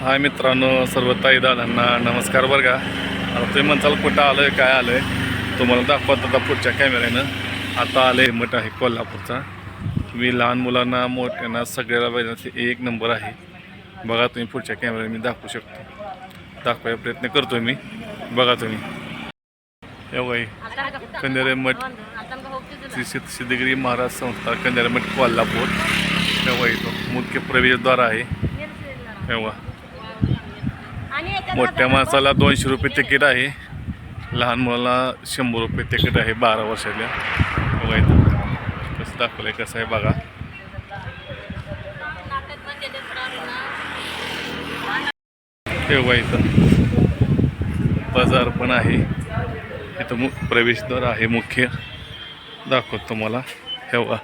हाय मित्रांनो सर्व ताई दादांना नमस्कार बरं का. आता तुम्ही म्हणताल कुठं आलं आहे काय आलं आहे तुम्हाला दाखवत आता पुढच्या कॅमेऱ्यानं आता आलं आहे मठ आहे कोल्हापूरचा. तुम्ही लहान मुलांना मोठ्यांना सगळ्याला पाहिजे एक नंबर आहे. बघा तुम्ही पुढच्या कॅमेऱ्याने मी दाखवू शकतो. दाखवायचा प्रयत्न करतो मी. बघा तुम्ही. एवढं कंदेरे मठ. श्री सिद्धगिरी महाराज संस्था कंदेरे मठ कोल्हापूर. एवढा येतो मुख्य प्रवेशद्वार आहे. एवढा मोठ्या माणसाला दोनशे रुपये तिकीट आहे. लहान मुलाला शंभर रुपये तिकीट आहे बारा वर्षाच्या येतो कसं दाखवलं आहे कसं आहे बघा. इथं. बाजार पण आहे. इथं मु प्रवेशद्वार आहे मुख्य. दाखवतो तुम्हाला. तेव्हा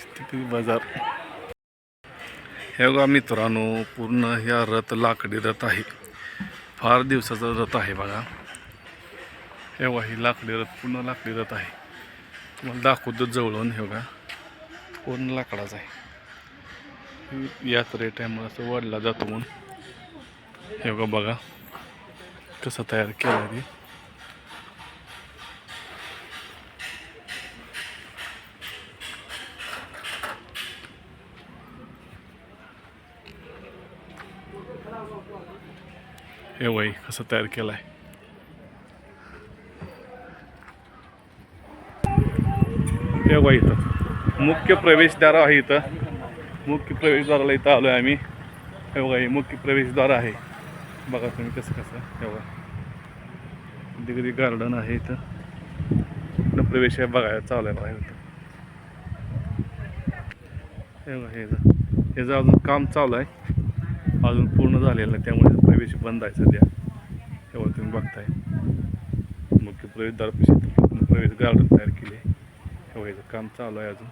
स्थिती बाजार. हे बघा मित्रांनो पूर्ण ह्या रथ लाकडी रथ आहे. फार दिवसाचा रथ आहे बघा. हे बघा ही लाकडी रथ पूर्ण लाकडी रथ आहे. तुम्हाला दाखवतो जवळून हे बघा. पूर्ण लाकडाचा आहे. यात्रे टायमाला असं वाढला जातो म्हणून. हे बघा बघा. कसं तयार केलं आहे ते. हे वय कसं तयार केलं आहे हे इथं मुख्य प्रवेशद्वार आहे इथं मुख्य प्रवेशद्वाराला इथं आलो आहे आम्ही हे बघा हे मुख्य प्रवेशद्वार आहे बघा तुम्ही कसं कसं हे बघा डिग्री गार्डन आहे इथं इथं प्रवेश आहे बघायला चालू आहे बाहेर इथं हे बघा हे इथं. अजून काम चालू आहे अजून पूर्ण झालेलं नाही. त्यामुळे प्रवेश बंद आहे सध्या. तेव्हा तुम्ही बघताय. मुख्य प्रवेशद्वारपाशी इथं प्रवेश गार्डन तयार केले तेव्हा याचं काम चालू आहे अजून.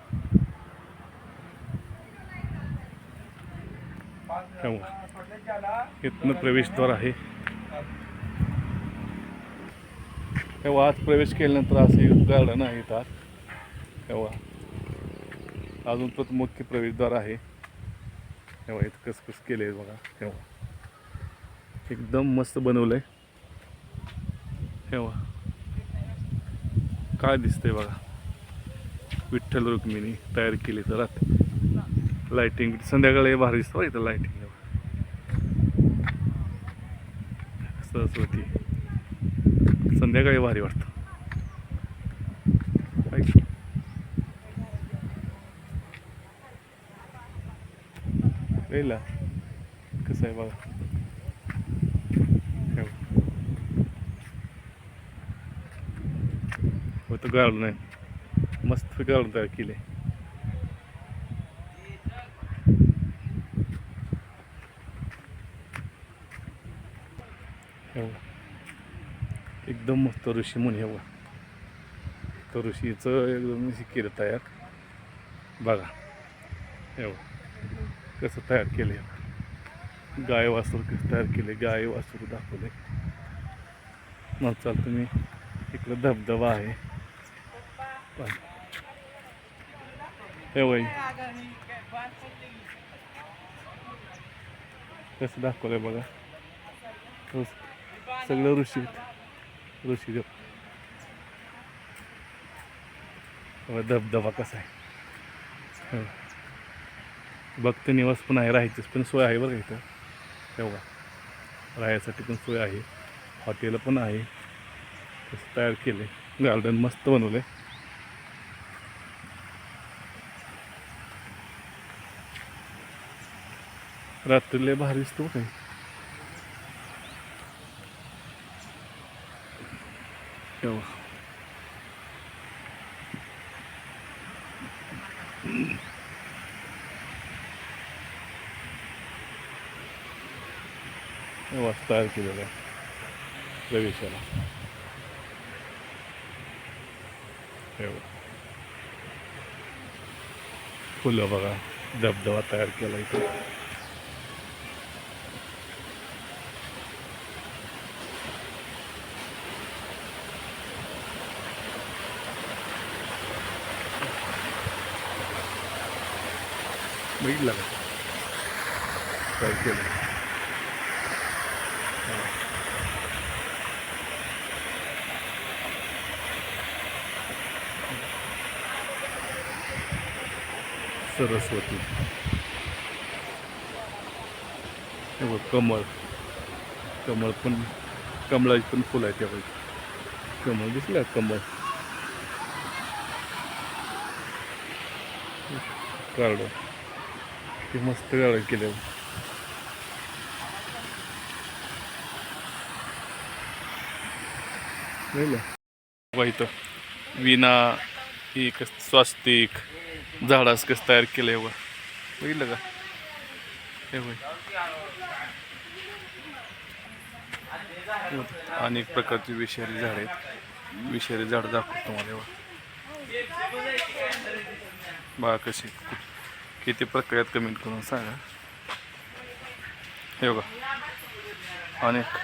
तेव्हा इथनं प्रवेशद्वार आहे. तेव्हा आज प्रवेश केल्यानंतर असे गार्डन आहे इथं. तेव्हा अजून तो मुख्य प्रवेशद्वार आहे. तेव्हा इथं कसकस केलं आहे बघा तेव्हा एकदम मस्त बनवलं आहे तेव्हा काय दिसतंय बघा. विठ्ठल रुक्मिणी तयार केली तर रात्री. लाईटिंग संध्याकाळी भारी दिसतं इथं लाईटिंग सरस्वती संध्याकाळी भारी वाटतं. कळलं कसं आहे बघा हे हो तो गार्डन आहे मस्त गार्डन तयार केले हे एकदम मस्त ऋषी म्हणून हे बघा तर ऋषीचं एकदम हे केलं तयार बघा हे कसं तयार केले गाय वासरू कसं तयार केले गाय वासरू दाखवले मग चाल तुम्ही इकडं धबधबा आहे. हे वय कसं दाखवलंय बघा. सगळं ऋषी ऋषी देव. धबधबा कसा आहे. हो. भक्त निवास पण आहे राहायचीच पण सोय आहे बरं का इथं. तेव्हा. राहायसाठी पण सोय आहे. हॉटेल पण आहे. तसं तयार केले गार्डन मस्त बनवले रात्रीला भारी दिसतो काही तेव्हा. वाज तयार केलेला आहे प्रवेशाला फुलं बघा धबधबा तयार केला इथे बघितलं का तयार केलं सरस्वती हे बघ कमळ. कमळ पण कमळाची पण फुलं आहेत त्यावेळी कमळ दिसलं कमळ? गार्डन ते मस्त गार्डन केलं. बघा इथं. विना एक स्वास्तिक. झाडास कसं तयार केलं बघा. बघितलं का? हे होय अनेक प्रकारची विषारी झाड आहेत. विषारी झाड दाखवतो तुम्हाला एवढं बा कशी किती प्रकार आहेत कमेंट करून सांगा. हे बघा. अनेक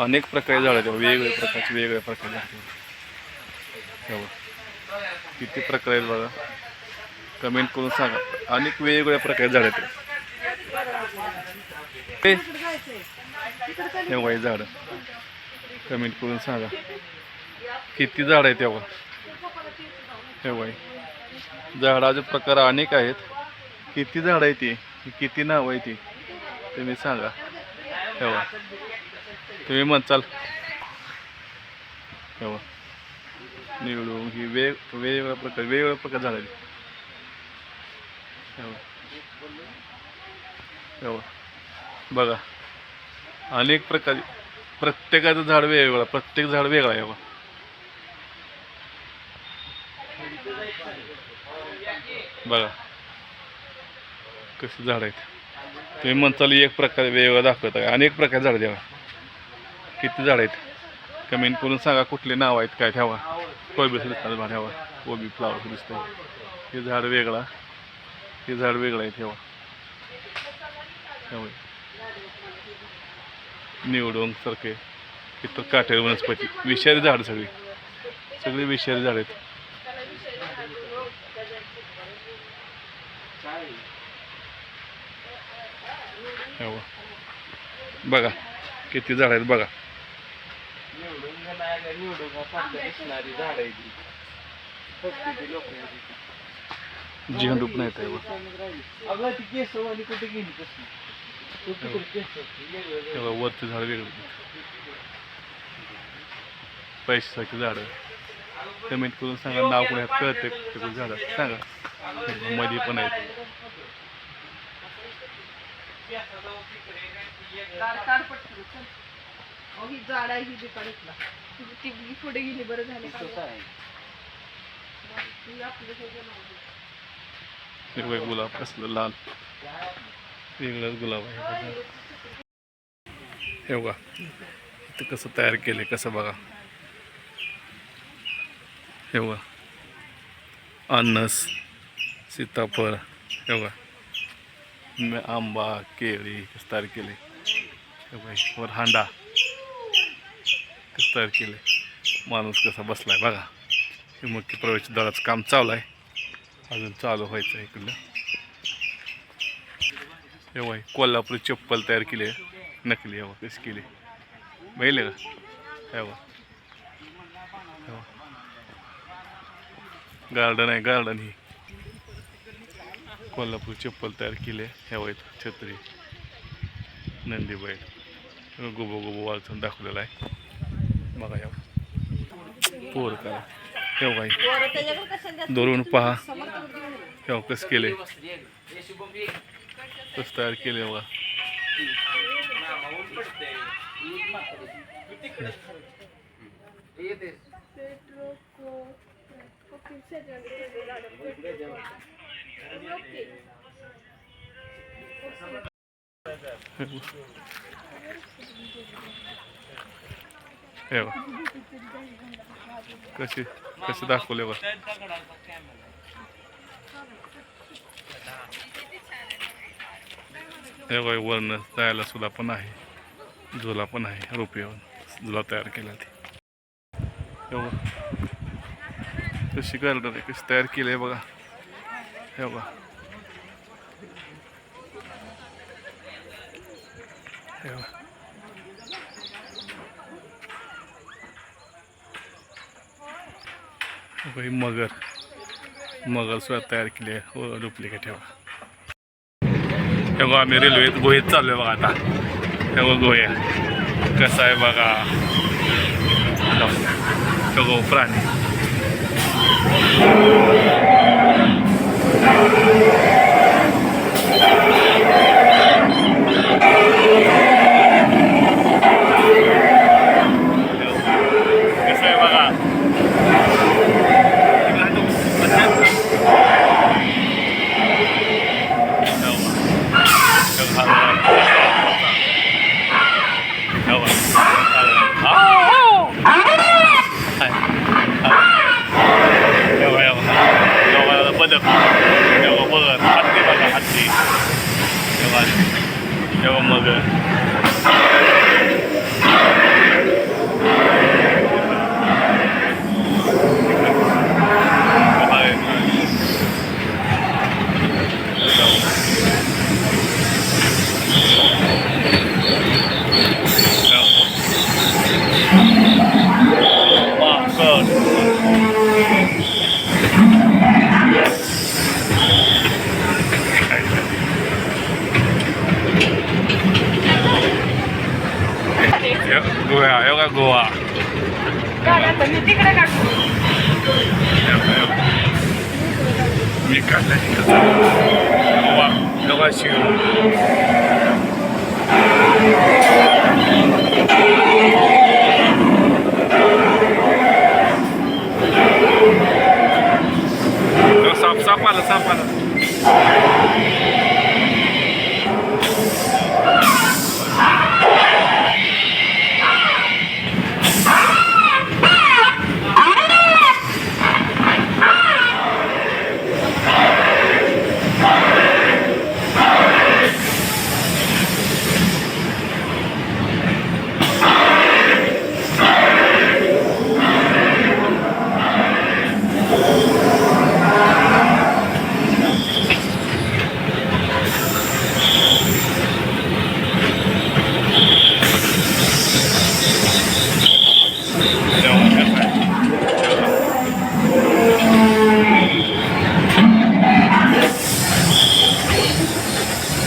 अनेक प्रकारे झाड आहेत. वेगवेगळ्या प्रकारचे वेगवेगळ्या प्रकारचे झाड हे बघा. किती प्रकार आहेत बघा. कमेंट करून सांगा. अनेक वेगवेगळ्या प्रकारचे झाड आहेत. हे? हे झाड. कमेंट करून सांगा. किती झाड आहेत तेव्हा हे झाडाचे प्रकार अनेक आहेत. किती झाड आहे ती किती नाव आहे ती तुम्ही सांगा. तेव्हा तुम्ही म्हणचाल. तेव्हा निवडून ही वेग वेगवेगळ्या प्रकार वेगवेगळ्या प्रकार झाड आहेत बघा. अनेक प्रकार प्रत्येकाचं झाड वेगवेगळं प्रत्येक झाड वेगळं एवढा बघा. बघा. झाड आहेत. तुम्ही म्हणताल एक प्रकार वेगवेगळा दाखवत आहे. अनेक प्रकार झाड द्यावा किती झाड आहेत? कमेंट करून सांगा कुठले नाव आहेत काय ठेवा. कोबी दिसतात भाड्यावर कोबी फ्लावर दिसतं हे झाड वेगळा. हे झाड वेगळं आहे ठेवा ठेवा निवडून सारखे इथं काटेर वनस्पती विषारी झाड सगळी. सगळी विषारी झाड आहेत. हो. बघा किती झाड आहेत बघा. निवडून निवडून झाड आहे ती फक्त ती लोक झेंडू पण येत आहे बघा. अगं ती केस आणि कुठे गेली कसली तू तिकडे केस होती, वेगवेगळे. तेव्हा वरती झाड वेगळं. झाडं. कमेंट करून सांगा नाव कोणी आहेत कळते ते झाडं सांगा. मध्ये पण आहेत. ही आहे ही ती बी पुढे गेली बरं झाले. आपलं. हिरवे गुलाब असलं लाल. वेगळंच गुलाब आहे. हे बघा इथं कसं तयार केलं कसं बघा. हे बघा. अननस सीताफळ हे बघा. आंबा केळी कसं तयार केले हे बघा वर हांडा. कसं तयार केले माणूस कसा बसला आहे बघा. हे मुख्य प्रवेशद्वाराचं काम चालू आहे. अजून चालू व्हायचं आहे इकडलं. हे बाई कोल्हापुरी चप्पल तयार केली आहे. नकली हवा कशी केली. बघितले का? हे बघा. गार्डन आहे गार्डन ही. कोल्हापूर चप्पल तयार केले आहे. ह्या छत्री. नंदी बैल गोबो गोबो वाळचून दाखवलेला आहे. बघा या. पोर करा हे बाई पोरं त्याच्याकडे कशाला जास्त धरून पहा समोर घेऊन ये. हे कसं केले बसली आहे. हे शुभम ये. कसं तयार केले बघा हे बघा कशी? कशी दाखवले बघ त्या दगडाचा camera. हे बघा वर्ण जायला सुद्धा पण आहे. झुला पण आहे रोपीवर झुला तयार केला ती. हे कशी गार्डन आहे कशी तयार केली आहे बघा. हे बघा. हे बघा. भाई मगर. मगर सुद्धा तयार केले व हो डुप्लिकेट ठेवा. हे बघा आम्ही रेल्वेत गुहेत चाललोय बघा आता. हे गोहे. कसं आहे बघा. हे बघा प्राणी. ভালো गोवा हे बघा गोवा मी काढला गोवा गोवा शिव साफ साफ आलं साफ आलं